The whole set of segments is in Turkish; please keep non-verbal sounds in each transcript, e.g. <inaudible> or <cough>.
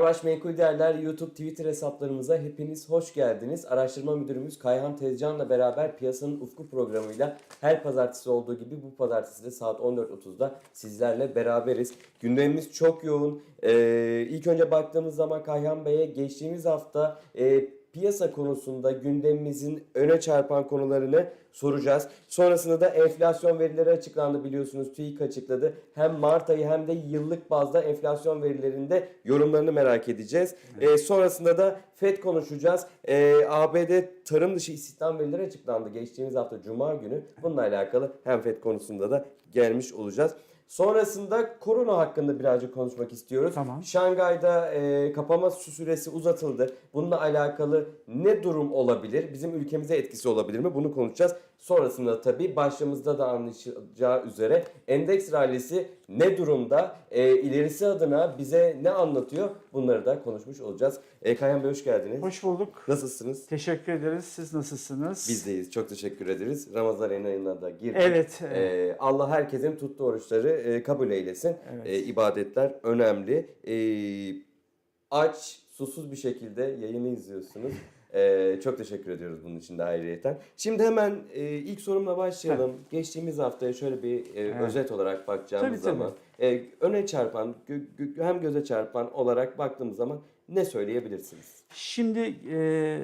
Marbaş Menkul Değerler YouTube Twitter hesaplarımıza hepiniz hoş geldiniz. Araştırma müdürümüz Kayhan Tezcan'la beraber piyasanın ufku programıyla her pazartesi olduğu gibi bu pazartesi de saat 14.30'da sizlerle beraberiz. Gündemimiz çok yoğun. Ee, ilk önce baktığımız zaman Kayhan Bey'e geçtiğimiz hafta e, piyasa konusunda gündemimizin öne çarpan konularını soracağız. Sonrasında da enflasyon verileri açıklandı biliyorsunuz. TÜİK açıkladı. Hem Mart ayı hem de yıllık bazda enflasyon verilerinde yorumlarını merak edeceğiz. Ee, sonrasında da FED konuşacağız. Ee, ABD tarım dışı istihdam verileri açıklandı geçtiğimiz hafta Cuma günü. Bununla alakalı hem FED konusunda da gelmiş olacağız. Sonrasında korona hakkında birazcık konuşmak istiyoruz. Tamam. Şangay'da e, kapama süresi uzatıldı. Bununla alakalı ne durum olabilir? Bizim ülkemize etkisi olabilir mi? Bunu konuşacağız. Sonrasında tabii başlığımızda da anlaşılacağı üzere endeks rallisi ne durumda? E, ilerisi adına bize ne anlatıyor? Bunları da konuşmuş olacağız. E, Kayhan Bey hoş geldiniz. Hoş bulduk. Nasılsınız? Teşekkür ederiz. Siz nasılsınız? Bizdeyiz. Çok teşekkür ederiz. Ramazan ayına da girdik. Evet. E, Allah herkesin tuttuğu oruçları e, kabul eylesin. Evet. E, ibadetler önemli. E, aç, susuz bir şekilde yayını izliyorsunuz. E, çok teşekkür ediyoruz bunun için de ayrıyeten. Şimdi hemen e, ilk sorumla başlayalım. Geçtiğimiz haftaya şöyle bir e, Evet. özet olarak bakacağımız Tabii, tabii. zaman e, öne çarpan gö- gö- hem göze çarpan olarak baktığımız zaman ne söyleyebilirsiniz? Şimdi e,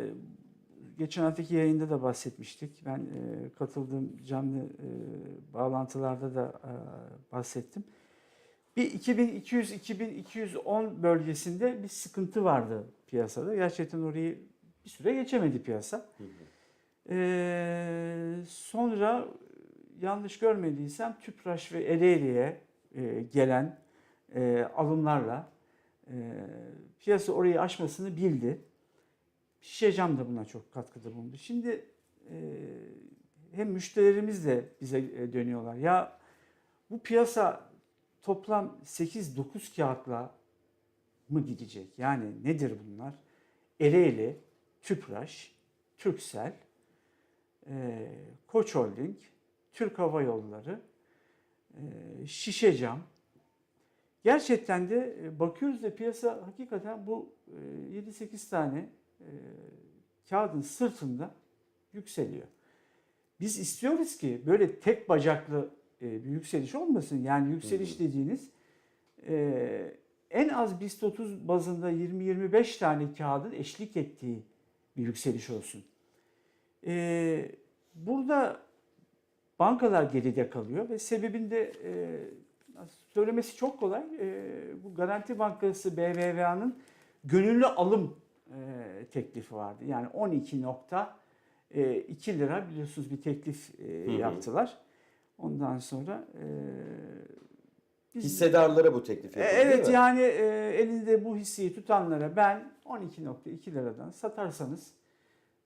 geçen haftaki yayında da bahsetmiştik. Ben e, katıldığım canlı e, bağlantılarda da e, bahsettim. Bir 2200-2210 bölgesinde bir sıkıntı vardı piyasada. Gerçekten orayı bir süre geçemedi piyasa. E, sonra yanlış görmediysem Tüpraş ve Ereğli'ye e, gelen e, alımlarla e, piyasa orayı aşmasını bildi. Şişecam da buna çok katkıda bulundu. Şimdi e, hem müşterilerimiz de bize e, dönüyorlar. Ya bu piyasa toplam 8-9 kağıtla mı gidecek? Yani nedir bunlar? Ereğli, Tüpraş, Türksel, e, Koç Holding, Türk Hava Yolları, e, Şişecam. Gerçekten de e, bakıyoruz da piyasa hakikaten bu e, 7-8 tane e, kağıdın sırtında yükseliyor. Biz istiyoruz ki böyle tek bacaklı e, bir yükseliş olmasın. Yani yükseliş dediğiniz e, en az BIST 30 bazında 20-25 tane kağıdın eşlik ettiği bir yükseliş olsun. E, burada bankalar geride kalıyor ve sebebinde e, söylemesi çok kolay. E, bu Garanti Bankası BBVA'nın gönüllü alım e, teklifi vardı. Yani 12.2 lira biliyorsunuz bir teklif e, yaptılar. Ondan sonra e, biz- Hissedarlara bu teklif yapıldı Evet yani e, elinde bu hisseyi tutanlara ben 12.2 liradan satarsanız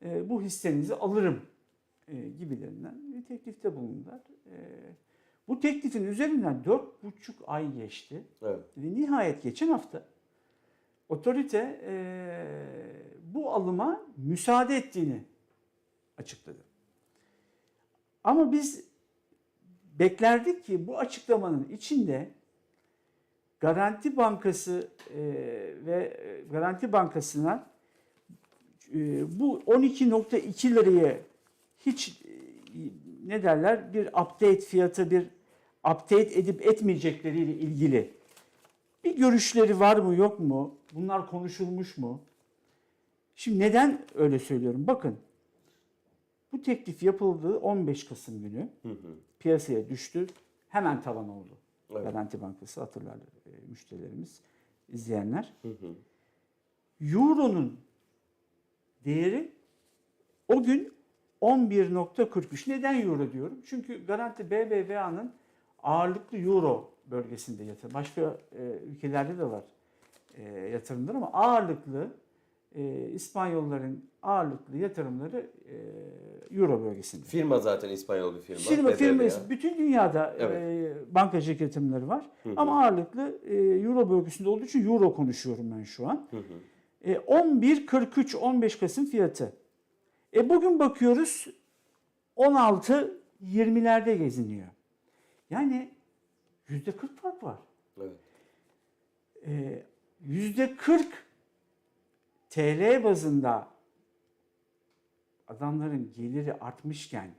e, bu hissenizi alırım e, gibilerinden bir teklifte bulundular. E, bu teklifin üzerinden 4,5 ay geçti Evet. ve nihayet geçen hafta otorite e, bu alıma müsaade ettiğini açıkladı. Ama biz beklerdik ki bu açıklamanın içinde Garanti Bankası e, ve e, Garanti Bankası'na e, bu 12.2 liraya hiç e, ne derler bir update fiyatı bir update edip etmeyecekleriyle ilgili bir görüşleri var mı yok mu? Bunlar konuşulmuş mu? Şimdi neden öyle söylüyorum? Bakın bu teklif yapıldığı 15 Kasım günü Hı hı. piyasaya düştü. Hemen tavan oldu. Evet. Garanti Bankası hatırlar e, müşterilerimiz, izleyenler. Hı hı. Euro'nun değeri o gün 11.43. Neden Euro diyorum? Çünkü Garanti BBVA'nın ağırlıklı Euro bölgesinde yatırım. Başka e, ülkelerde de var e, yatırımlar ama ağırlıklı e, İspanyolların ağırlıklı yatırımları e, Euro bölgesinde. Firma zaten İspanyol bir firma. Firma, firma. Bütün dünyada Evet. e, bankacılık yatırımları var. Ama ağırlıklı e, Euro bölgesinde olduğu için Euro konuşuyorum ben şu an. Hı hı. E, 11.43 15 Kasım fiyatı. E bugün bakıyoruz 16 20'lerde geziniyor. Yani %40 fark var. Evet. E, yüzde 40 TL bazında adamların geliri artmışken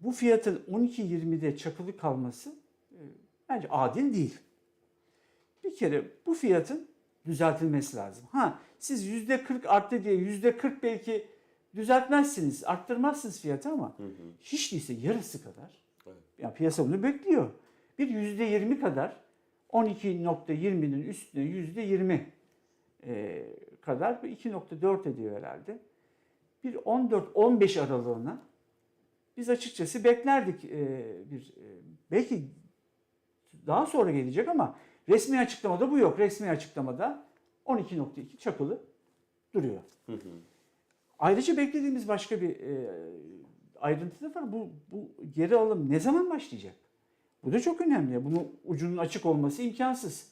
bu fiyatın 12.20'de çakılı kalması e, bence adil değil. Bir kere bu fiyatın düzeltilmesi lazım. Ha siz yüzde 40 arttı diye yüzde 40 belki düzeltmezsiniz, arttırmazsınız fiyatı ama Hı hı. hiç değilse yarısı kadar. Evet. Ya piyasa bunu bekliyor. Bir yüzde 20 kadar 12.20'nin üstüne yüzde 20 e, kadar bir 2.4 ediyor herhalde. Bir 14-15 aralığına biz açıkçası beklerdik e, bir e, belki daha sonra gelecek ama resmi açıklamada bu yok. Resmi açıklamada 12.2 çakılı duruyor. Hı hı. Ayrıca beklediğimiz başka bir e, ayrıntı da var. Bu, bu geri alım ne zaman başlayacak? Bu da çok önemli. Bunun ucunun açık olması imkansız.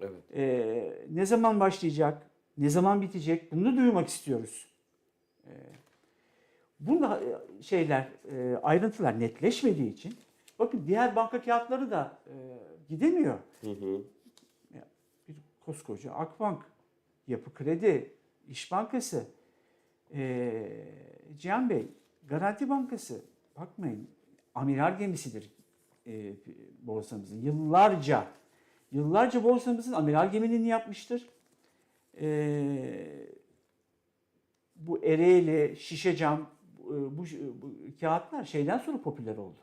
Evet. E, ne zaman başlayacak? Ne zaman bitecek? Bunu duymak istiyoruz. E, bunda e, şeyler, e, ayrıntılar netleşmediği için bakın diğer banka kağıtları da e, gidemiyor. Hı hı. Bir koskoca Akbank, Yapı Kredi, İş Bankası, ee, Cihan Bey, Garanti Bankası, bakmayın amiral gemisidir e, borsamızın. Yıllarca, yıllarca borsamızın amiral gemiliğini yapmıştır. Ee, bu Ereğli, Şişecam, bu, bu, bu kağıtlar şeyden sonra popüler oldu.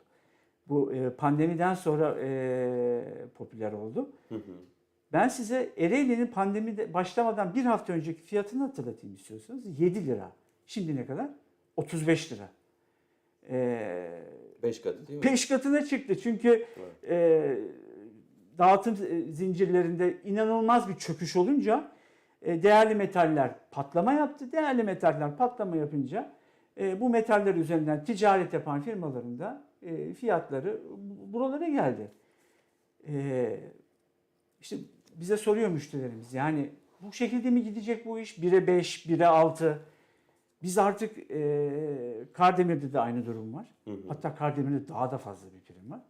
Bu e, pandemiden sonra e, popüler oldu. Hı hı. Ben size Ereğli'nin pandemi de başlamadan bir hafta önceki fiyatını hatırlatayım istiyorsanız. 7 lira. Şimdi ne kadar? 35 lira. Ee, katı değil mi? peş katına çıktı çünkü e, dağıtım zincirlerinde inanılmaz bir çöküş olunca e, değerli metaller patlama yaptı. Değerli metaller patlama yapınca e, bu metaller üzerinden ticaret yapan firmaların da e, fiyatları buralara geldi. E, işte bize soruyor müşterilerimiz yani bu şekilde mi gidecek bu iş? 1'e 5, 1'e 6. Biz artık e, Kardemir'de de aynı durum var. Hı hı. Hatta Kardemir'de daha da fazla bir prim var.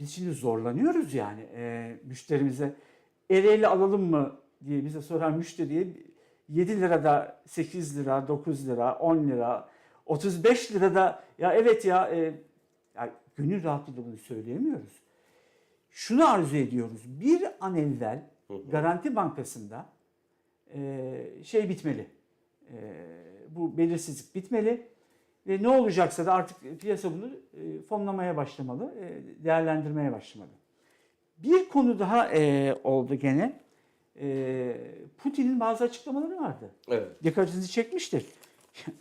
Biz şimdi zorlanıyoruz yani e, müşterimize Ereğli alalım mı diye bize soran müşteriye 7 lirada 8 lira, 9 lira, 10 lira, 35 lirada ya evet ya, e, ya gönül rahatlığıyla bunu söyleyemiyoruz. Şunu arzu ediyoruz. Bir an evvel. Garanti Bankası'nda e, şey bitmeli. E, bu belirsizlik bitmeli. Ve ne olacaksa da artık piyasa bunu e, fonlamaya başlamalı, e, değerlendirmeye başlamalı. Bir konu daha e, oldu gene. E, Putin'in bazı açıklamaları vardı. Evet. Dikkatinizi çekmiştir. <laughs>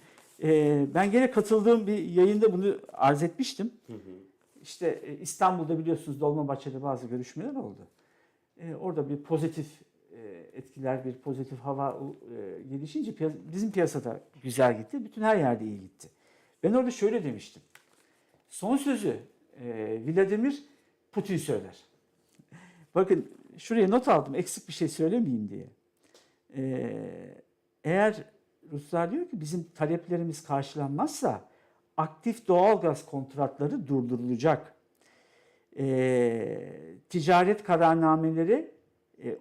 E, ben gene katıldığım bir yayında bunu arz etmiştim. Hı hı. İşte e, İstanbul'da biliyorsunuz Dolmabahçe'de bazı görüşmeler oldu. E, orada bir pozitif e, etkiler, bir pozitif hava e, gelişince bizim piyasada güzel gitti. Bütün her yerde iyi gitti. Ben orada şöyle demiştim. Son sözü e, Vladimir Putin söyler. Bakın şuraya not aldım eksik bir şey söylemeyeyim diye. E, eğer Ruslar diyor ki bizim taleplerimiz karşılanmazsa aktif doğalgaz kontratları durdurulacak. E, ticaret kararnameleri e,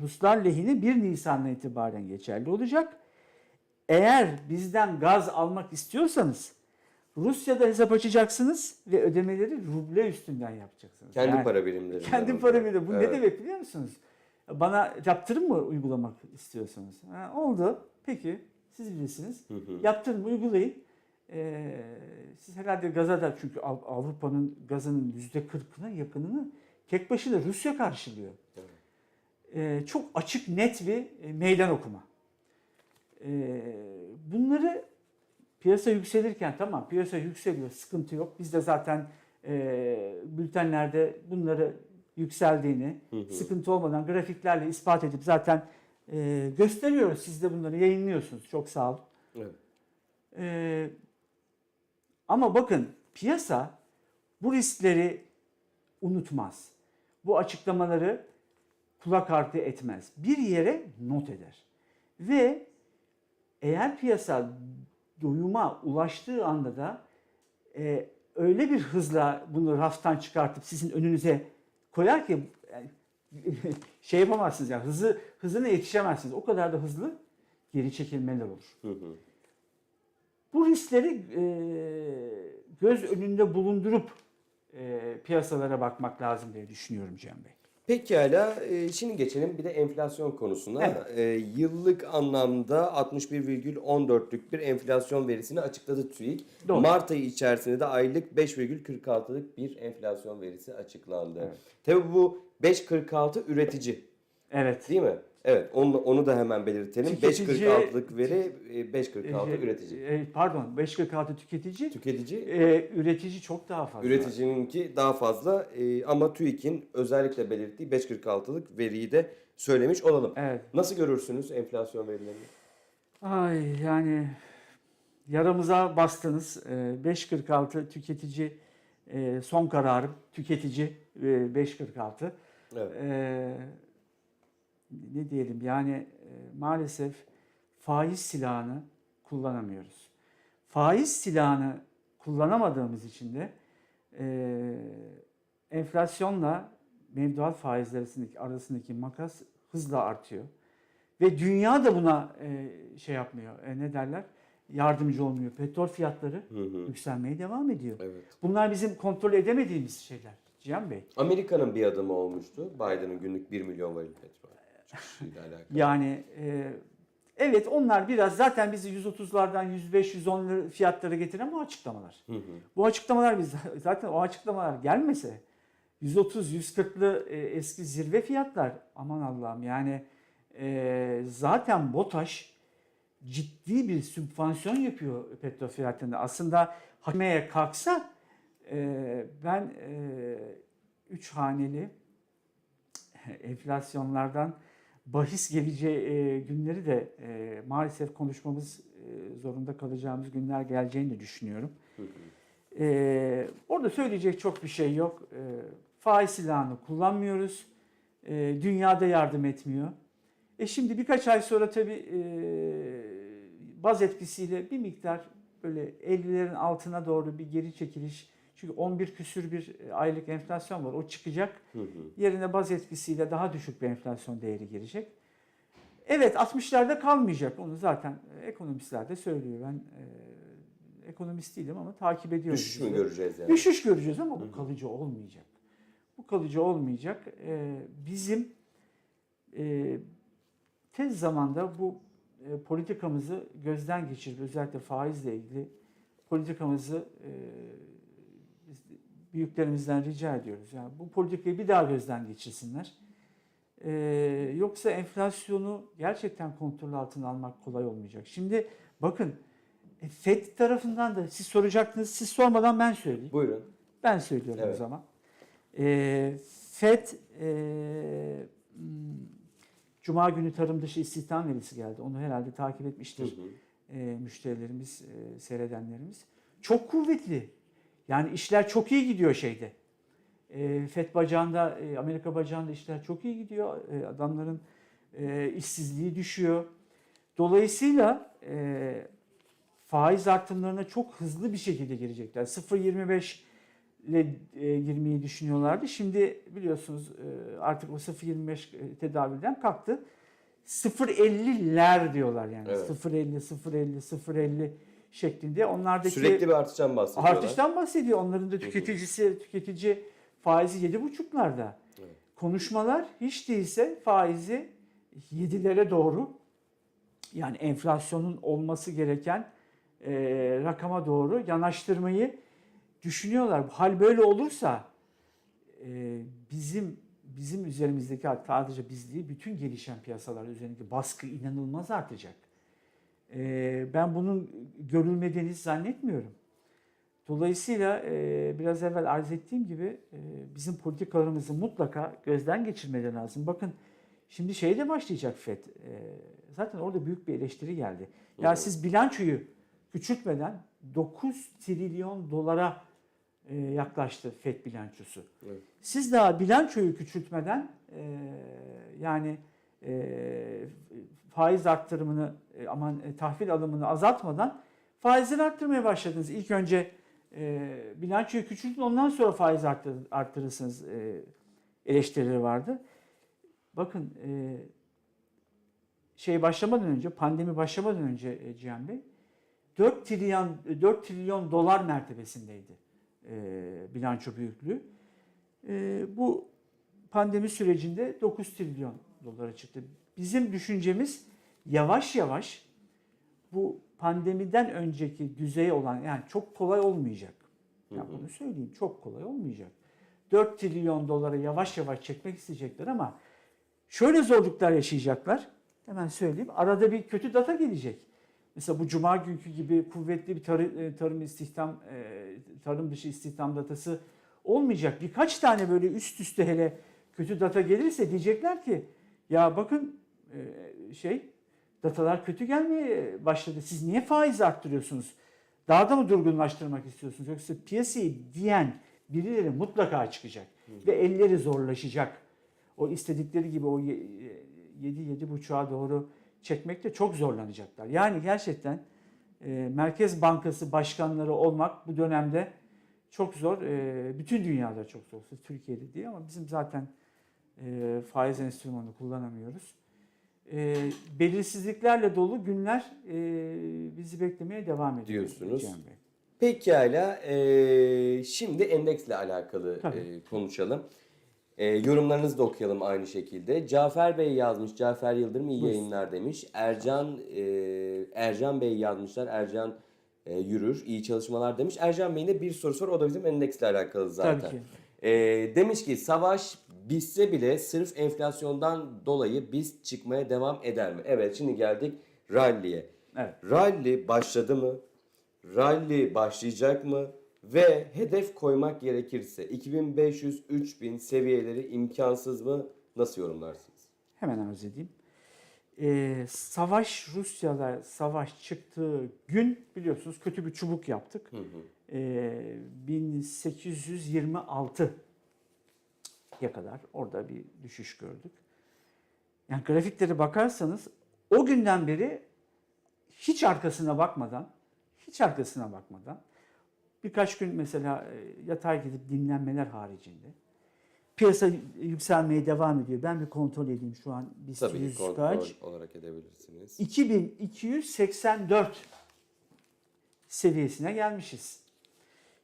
Ruslar lehine 1 Nisan'dan itibaren geçerli olacak. Eğer bizden gaz almak istiyorsanız Rusya'da hesap açacaksınız ve ödemeleri ruble üstünden yapacaksınız. Kendi Yani para birimleri. kendi para birimi. Bu Evet. ne demek biliyor musunuz? Bana yaptırım mı uygulamak istiyorsunuz? Ha, oldu. Peki siz bilirsiniz. Hı hı. Yaptırım uygulayın. Ee, siz herhalde gaza da çünkü Av- Avrupa'nın gazının yüzde kırkına yakınını tek başına Rusya karşılıyor. Evet. Ee, çok açık net bir e, meydan okuma. Ee, bunları piyasa yükselirken tamam piyasa yükseliyor sıkıntı yok. Biz de zaten e, bültenlerde bunları yükseldiğini Hı hı. sıkıntı olmadan grafiklerle ispat edip zaten e, gösteriyoruz. Siz de bunları yayınlıyorsunuz. Çok sağ olun. Evet. Ee, ama bakın piyasa bu riskleri unutmaz. Bu açıklamaları kulak ardı etmez. Bir yere not eder. Ve eğer piyasa doyuma ulaştığı anda da e, öyle bir hızla bunu raftan çıkartıp sizin önünüze koyar ki yani <laughs> şey yapamazsınız yani hızı hızına yetişemezsiniz. O kadar da hızlı geri çekilmeler olur. Hı hı. Bu riskleri e, göz önünde bulundurup e, piyasalara bakmak lazım diye düşünüyorum Cem Bey. Pekala, e, şimdi geçelim bir de enflasyon konusuna. Evet. E, yıllık anlamda 61,14'lük bir enflasyon verisini açıkladı TÜİK. Doğru. Mart ayı içerisinde de aylık 5,46'lık bir enflasyon verisi açıklandı. Evet. Tabii bu 5,46 üretici Evet. değil mi? Evet, onu, onu da hemen belirtelim. Tüketici- 5,46'lık veri, e, 5,46 E, üretici. e, pardon 546 tüketici, Tüketici e, üretici çok daha fazla. Üreticininki daha fazla e, ama TÜİK'in özellikle belirttiği 5.46'lık veriyi de söylemiş olalım. Evet. Nasıl görürsünüz enflasyon verilerini? Ay yani yaramıza bastınız. E, 546 tüketici e, son kararım tüketici e, 546. Evet. Ee, ne diyelim yani e, maalesef faiz silahını kullanamıyoruz. Faiz silahını kullanamadığımız için de e, enflasyonla mevduat faizleri arasındaki, arasındaki makas hızla artıyor. Ve dünya da buna e, şey yapmıyor. E, ne derler? Yardımcı olmuyor. Petrol fiyatları Hı hı. yükselmeye devam ediyor. Evet. Bunlar bizim kontrol edemediğimiz şeyler. Cihan Bey. Amerika'nın bir adımı olmuştu. Biden'ın günlük 1 milyon varil petrol alakalı. Yani e, evet onlar biraz zaten bizi 130'lardan 105-110 lira fiyatlara getiren bu açıklamalar. Hı hı. Bu açıklamalar biz <laughs> zaten o açıklamalar gelmese 130-140'lı e, eski zirve fiyatlar aman Allah'ım yani e, zaten BOTAŞ ciddi bir sübvansiyon yapıyor petrol fiyatlarında. Aslında hakmeye kalksa e, ben 3 haneli <laughs> enflasyonlardan bahis geleceği e, günleri de e, maalesef konuşmamız e, zorunda kalacağımız günler geleceğini de düşünüyorum. Hı hı. Orada söyleyecek çok bir şey yok. E, faiz silahını kullanmıyoruz. E, dünyada yardım etmiyor. E şimdi birkaç ay sonra tabii e, baz etkisiyle bir miktar böyle 50'lerin altına doğru bir geri çekiliş. Çünkü 11 küsür bir aylık enflasyon var. O çıkacak. Hı hı. Yerine baz etkisiyle daha düşük bir enflasyon değeri gelecek. Evet 60'larda kalmayacak. Onu zaten e, ekonomistler de söylüyor. Ben e, ekonomist değilim ama takip ediyorum. Düşüş mü göreceğiz yani? Düşüş göreceğiz ama bu kalıcı olmayacak. Bu kalıcı olmayacak. E, bizim e, tez zamanda bu e, politikamızı gözden geçirip özellikle faizle ilgili politikamızı e, büyüklerimizden rica ediyoruz. Yani bu politikayı bir daha gözden geçirsinler. E, yoksa enflasyonu gerçekten kontrol altına almak kolay olmayacak. Şimdi bakın e, FED tarafından da siz soracaktınız. Siz sormadan ben söyleyeyim. Buyurun. Ben söylüyorum Evet. o zaman. E, FED e, Cuma günü tarım dışı istihdam verisi geldi. Onu herhalde takip Hı etmiştir hı. e, müşterilerimiz, e, seyredenlerimiz. Çok kuvvetli. Yani işler çok iyi gidiyor şeyde. E, FED bacağında, e, Amerika bacağında işler çok iyi gidiyor. E, adamların e, işsizliği düşüyor. Dolayısıyla e, faiz artımlarına çok hızlı bir şekilde girecekler. 0.25 ile e, girmeyi düşünüyorlardı. Şimdi biliyorsunuz e, artık o 0.25 tedavülden kalktı. 0.50'ler diyorlar yani. Evet. 0.50, 0.50, 0.50 şeklinde. Onlardaki Sürekli bir artıştan bahsediyorlar. artıştan bahsediyor. Onların da tüketicisi, tüketici faizi 7.5'larda. Evet. Konuşmalar hiç değilse faizi 7'lere doğru yani enflasyonun olması gereken e, rakama doğru yanaştırmayı düşünüyorlar. Hal böyle olursa e, bizim bizim üzerimizdeki sadece biz değil bütün gelişen piyasalar üzerindeki baskı inanılmaz artacak. E, ben bunun görülmediğini zannetmiyorum. Dolayısıyla e, biraz evvel arz ettiğim gibi e, bizim politikalarımızı mutlaka gözden geçirmeden lazım. Bakın şimdi şey de başlayacak FED. E, zaten orada büyük bir eleştiri geldi. Ya hı. siz bilançoyu küçültmeden 9 trilyon dolara e, yaklaştı FED bilançosu. Evet. Siz daha bilançoyu küçültmeden e, yani e, faiz arttırımını e, aman e, tahvil alımını azaltmadan faizleri arttırmaya başladınız. İlk önce e, bilançoyu küçültün ondan sonra faiz arttır, arttırırsınız e, eleştirileri vardı. bakın e, şey başlamadan önce, pandemi başlamadan önce e, Cihan Bey 4 trilyon 4 trilyon dolar mertebesindeydi e, bilanço büyüklüğü. E, bu pandemi sürecinde 9 trilyon dolara çıktı. Bizim düşüncemiz yavaş yavaş bu pandemiden önceki düzey olan yani çok kolay olmayacak. Ya bunu söyleyeyim çok kolay olmayacak. 4 trilyon dolara yavaş yavaş çekmek isteyecekler ama şöyle zorluklar yaşayacaklar. Hemen söyleyeyim. Arada bir kötü data gelecek. Mesela bu cuma günkü gibi kuvvetli bir tarım, e, tarım istihdam e, tarım dışı istihdam datası olmayacak. Birkaç tane böyle üst üste hele kötü data gelirse diyecekler ki ya bakın e, şey datalar kötü gelmeye başladı. Siz niye faiz arttırıyorsunuz? Daha da mı durgunlaştırmak istiyorsunuz? Yoksa piyasayı diyen birileri mutlaka çıkacak. Ve elleri zorlaşacak. O istedikleri gibi o 7-7,5'a doğru çekmekte çok zorlanacaklar. Yani gerçekten e, Merkez Bankası başkanları olmak bu dönemde çok zor. E, bütün dünyada çok zor. Türkiye'de değil ama bizim zaten e, faiz enstrümanı kullanamıyoruz. E, belirsizliklerle dolu günler e, bizi beklemeye devam ediyor. Diyorsunuz. Cihan Bey. Pekala. eee, şimdi endeksle alakalı Tabii. eee, konuşalım. Eee, yorumlarınızı da okuyalım aynı şekilde. Cafer Bey yazmış. Cafer Yıldırım iyi Buyursun. yayınlar demiş. Ercan eee, Ercan Bey yazmışlar. Ercan eee, Yürür iyi çalışmalar demiş. Ercan Bey'in de bir sorusu var. O da bizim endeksle alakalı zaten. Tabii ki. Eee, demiş ki savaş bitse bile sırf enflasyondan dolayı biz çıkmaya devam eder mi? Evet şimdi geldik rally'e. Evet. Rally başladı mı? Rally başlayacak mı? Ve hedef koymak gerekirse 2500-3000 seviyeleri imkansız mı? Nasıl yorumlarsınız? Hemen arz edeyim. Ee, savaş Rusya'da savaş çıktığı gün biliyorsunuz kötü bir çubuk yaptık. Ee, 1826 ya kadar orada bir düşüş gördük. Yani grafiklere bakarsanız o günden beri hiç arkasına bakmadan, hiç arkasına bakmadan birkaç gün mesela e, yatay gidip dinlenmeler haricinde piyasa yükselmeye devam ediyor. Ben bir kontrol edeyim şu an BIST Tabii 100 kontrol kaç? olarak edebilirsiniz. 2284 seviyesine gelmişiz.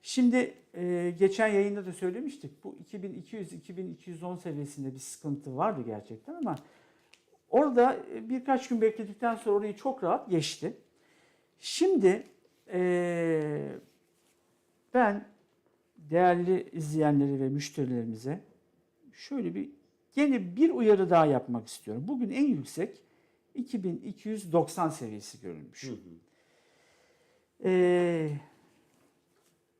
Şimdi e, geçen yayında da söylemiştik. Bu 2200-2210 seviyesinde bir sıkıntı vardı gerçekten ama orada e, birkaç gün bekledikten sonra orayı çok rahat geçti. Şimdi e, ben değerli izleyenleri ve müşterilerimize şöyle bir yeni bir uyarı daha yapmak istiyorum. Bugün en yüksek 2290 seviyesi görülmüş. Ee,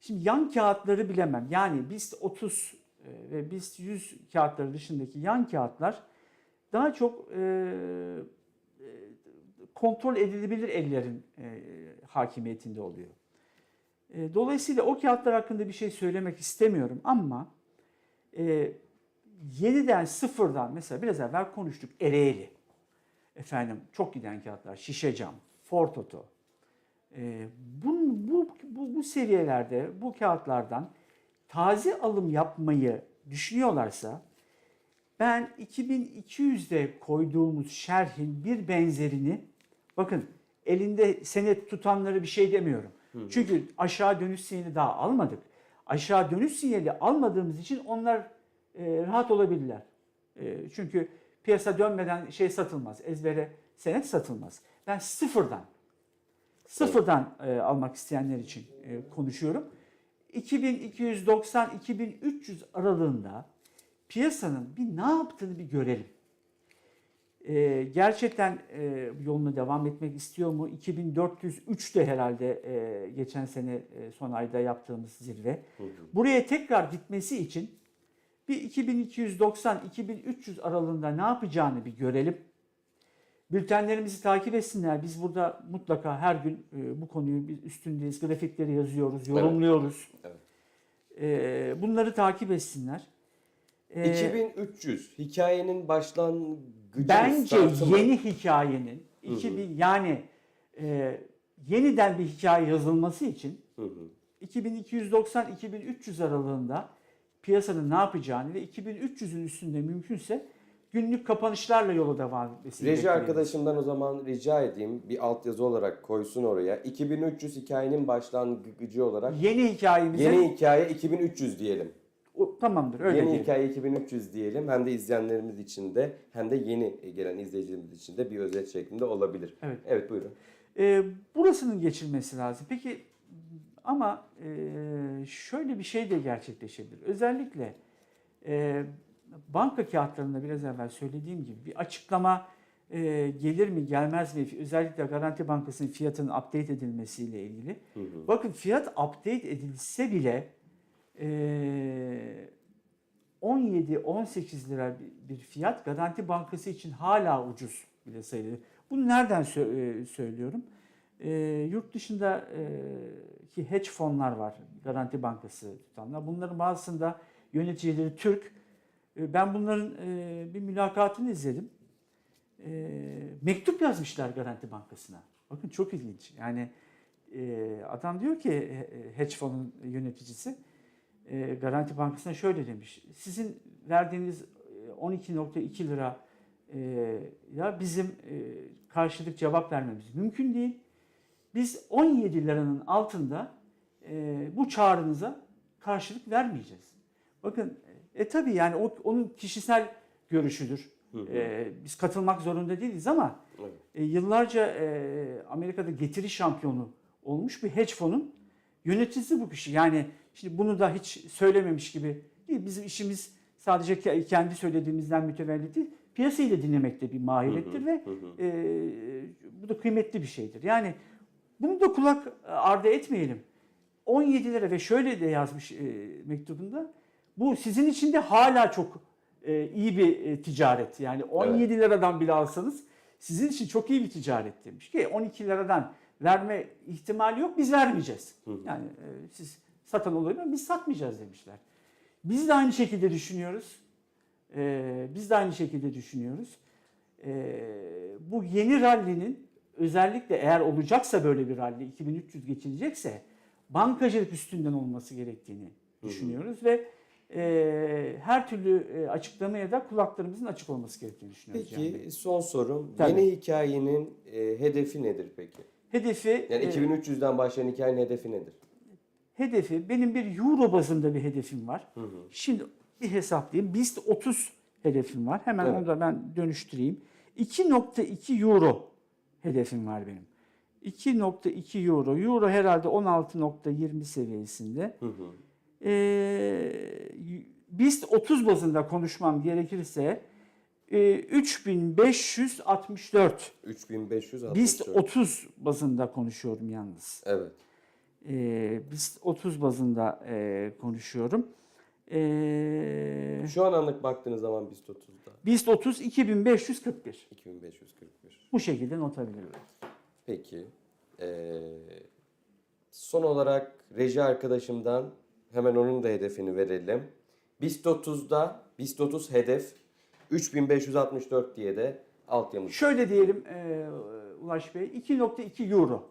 şimdi yan kağıtları bilemem. Yani BIST 30 e, ve BIST 100 kağıtları dışındaki yan kağıtlar daha çok e, e, kontrol edilebilir ellerin e, hakimiyetinde oluyor. E, dolayısıyla o kağıtlar hakkında bir şey söylemek istemiyorum ama e, yeniden sıfırdan mesela biraz evvel konuştuk Ereğli. Efendim çok giden kağıtlar şişe cam, Fortoto. E, bu, bu, bu, bu seviyelerde bu kağıtlardan taze alım yapmayı düşünüyorlarsa ben 2200'de koyduğumuz şerhin bir benzerini bakın elinde senet tutanları bir şey demiyorum. Çünkü aşağı dönüş sinyali daha almadık. Aşağı dönüş sinyali almadığımız için onlar e, rahat olabilirler. E, çünkü piyasa dönmeden şey satılmaz. Ezbere senet satılmaz. Ben sıfırdan sıfırdan e, almak isteyenler için e, konuşuyorum. 2290-2300 aralığında piyasanın bir ne yaptığını bir görelim. E, gerçekten e, yoluna devam etmek istiyor mu? 2403'te herhalde e, geçen sene e, son ayda yaptığımız zirve. Buraya tekrar gitmesi için bir 2290-2300 aralığında ne yapacağını bir görelim. Bültenlerimizi takip etsinler. Biz burada mutlaka her gün e, bu konuyu biz üstündeyiz. Grafikleri yazıyoruz, yorumluyoruz. Evet. E, bunları takip etsinler. E, 2300 hikayenin başlangıcı Bence mı? yeni hikayenin 2000 yani e, yeniden bir hikaye yazılması için Hı hı. 2290-2300 aralığında piyasanın ne yapacağını ve 2300'ün üstünde mümkünse günlük kapanışlarla yola devam etmesini Reji arkadaşımdan o zaman rica edeyim bir altyazı olarak koysun oraya. 2300 hikayenin başlangıcı olarak Yeni hikayemize yeni hikaye 2300 diyelim. o, tamamdır öyle yeni diyelim. hikaye 2300 diyelim. Hem de izleyenlerimiz için de hem de yeni gelen izleyicilerimiz için de bir özet şeklinde olabilir. Evet. Evet buyurun. Ee, burasının geçilmesi lazım. Peki ama e, şöyle bir şey de gerçekleşebilir. Özellikle e, banka kağıtlarında biraz evvel söylediğim gibi bir açıklama e, gelir mi gelmez mi? Özellikle Garanti Bankası'nın fiyatının update edilmesiyle ilgili. Hı hı. Bakın fiyat update edilse bile e, 17-18 lira bir- fiyat Garanti Bankası için hala ucuz bile sayılır. Bunu nereden sö- e, söylüyorum? E, yurt dışında e, ki hedge fonlar var Garanti Bankası tutanlar. Bunların bazısında yöneticileri Türk. E, ben bunların e, bir mülakatını izledim. E, mektup yazmışlar Garanti Bankası'na. Bakın çok ilginç. Yani e, adam diyor ki e, hedge fonun yöneticisi Garanti Bankası'na şöyle demiş. Sizin verdiğiniz e, 12.2 lira ya bizim karşılık cevap vermemiz mümkün değil. Biz 17 liranın altında bu çağrınıza karşılık vermeyeceğiz. Bakın e tabii yani o, onun kişisel görüşüdür. Hı hı. E, biz katılmak zorunda değiliz ama Evet. e, yıllarca e, Amerika'da getiri şampiyonu olmuş bir hedge fonun yöneticisi bu kişi. Yani şimdi bunu da hiç söylememiş gibi değil. Bizim işimiz sadece ke- kendi söylediğimizden mütevellit değil. Piyasayı da dinlemekte bir mahirettir ve Hı hı. e, bu da kıymetli bir şeydir. Yani bunu da kulak ardı etmeyelim. 17 lira ve şöyle de yazmış e, mektubunda. Bu sizin için de hala çok e, iyi bir e, ticaret. Yani 17 liradan bile alsanız sizin için çok iyi bir ticaret demiş ki 12 liradan verme ihtimali yok biz vermeyeceğiz. Hı hı. Yani e, siz satan mu biz satmayacağız demişler. Biz de aynı şekilde düşünüyoruz. E, biz de aynı şekilde düşünüyoruz. E, bu yeni rallinin özellikle eğer olacaksa böyle bir ralli 2300 geçilecekse bankacılık üstünden olması gerektiğini düşünüyoruz ve e, her türlü e, açıklamaya da kulaklarımızın açık olması gerektiğini Bey. Peki son sorum. Tabii. Yeni hikayenin e, hedefi nedir peki? Hedefi Yani e, 2300'den başlayan hikayenin hedefi nedir? hedefi benim bir euro bazında bir hedefim var. Hı hı. Şimdi bir hesaplayayım. BIST 30 hedefim var. Hemen Evet. onu da ben dönüştüreyim. 2.2 euro hedefim var benim. 2.2 euro. Euro herhalde 16.20 seviyesinde. Hı hı. Ee, BIST 30 bazında konuşmam gerekirse e, 3564. 3564. BIST 30 bazında konuşuyorum yalnız. Evet. Ee, BIST 30 bazında e, konuşuyorum. Ee, Şu an anlık baktığınız zaman BIST 30'da. BIST 30 2541. 2541. Bu şekilde not alabilirim. Peki. Ee, son olarak reji arkadaşımdan hemen onun da hedefini verelim. BIST 30'da BIST 30 hedef 3564 diye de altyamız. Şöyle diyelim e, Ulaş Bey 2.2 euro.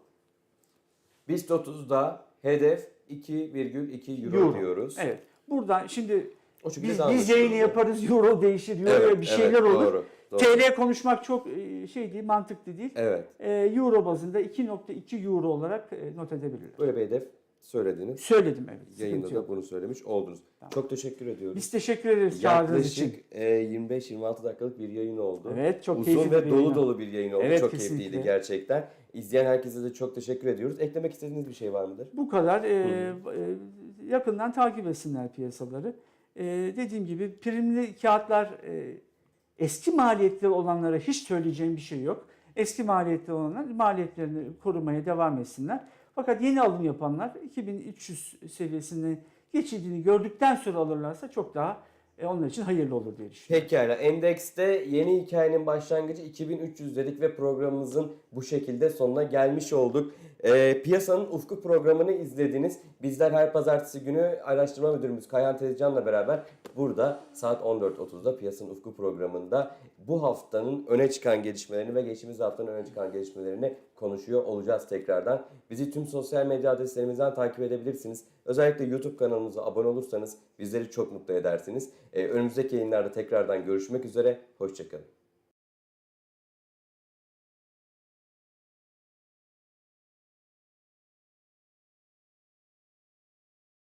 BIST 30'da hedef 2,2 euro, Euro. diyoruz. Evet. Buradan şimdi O biz, biz yayını yaparız euro değişir euro Evet, bir şeyler evet, olur. Doğru, doğru. TL konuşmak çok e, şey değil mantıklı değil. Evet. E, euro bazında 2.2 euro olarak e, not edebilirler. Böyle bir hedef söylediniz. Söyledim evet. Yayında da bunu söylemiş oldunuz. Tamam. Çok teşekkür ediyoruz. Biz teşekkür ederiz çağırdığınız için. Yaklaşık e, 25-26 dakikalık bir yayın oldu. Evet çok Uzun keyifli ve dolu yayın. dolu bir yayın oldu. Evet, çok kesinlikle. keyifliydi gerçekten. İzleyen herkese de çok teşekkür ediyoruz. Eklemek istediğiniz bir şey var mıdır? Bu kadar. Ee, e, yakından takip etsinler piyasaları. Ee, dediğim gibi primli kağıtlar e, eski maliyetli olanlara hiç söyleyeceğim bir şey yok. Eski maliyetli olanlar maliyetlerini korumaya devam etsinler. Fakat yeni alım yapanlar 2300 seviyesini geçildiğini gördükten sonra alırlarsa çok daha e, onlar için hayırlı olur diye düşünüyorum. Pekala. Endekste yeni hikayenin başlangıcı 2300 dedik ve programımızın bu şekilde sonuna gelmiş olduk. Ee, piyasanın ufku programını izlediniz. Bizler her pazartesi günü araştırma müdürümüz Kayhan Tezcan'la beraber burada saat 14.30'da piyasanın ufku programında bu haftanın öne çıkan gelişmelerini ve geçtiğimiz haftanın öne çıkan gelişmelerini konuşuyor olacağız tekrardan. Bizi tüm sosyal medya adreslerimizden takip edebilirsiniz. Özellikle YouTube kanalımıza abone olursanız bizleri çok mutlu edersiniz. Ee, önümüzdeki yayınlarda tekrardan görüşmek üzere. Hoşçakalın.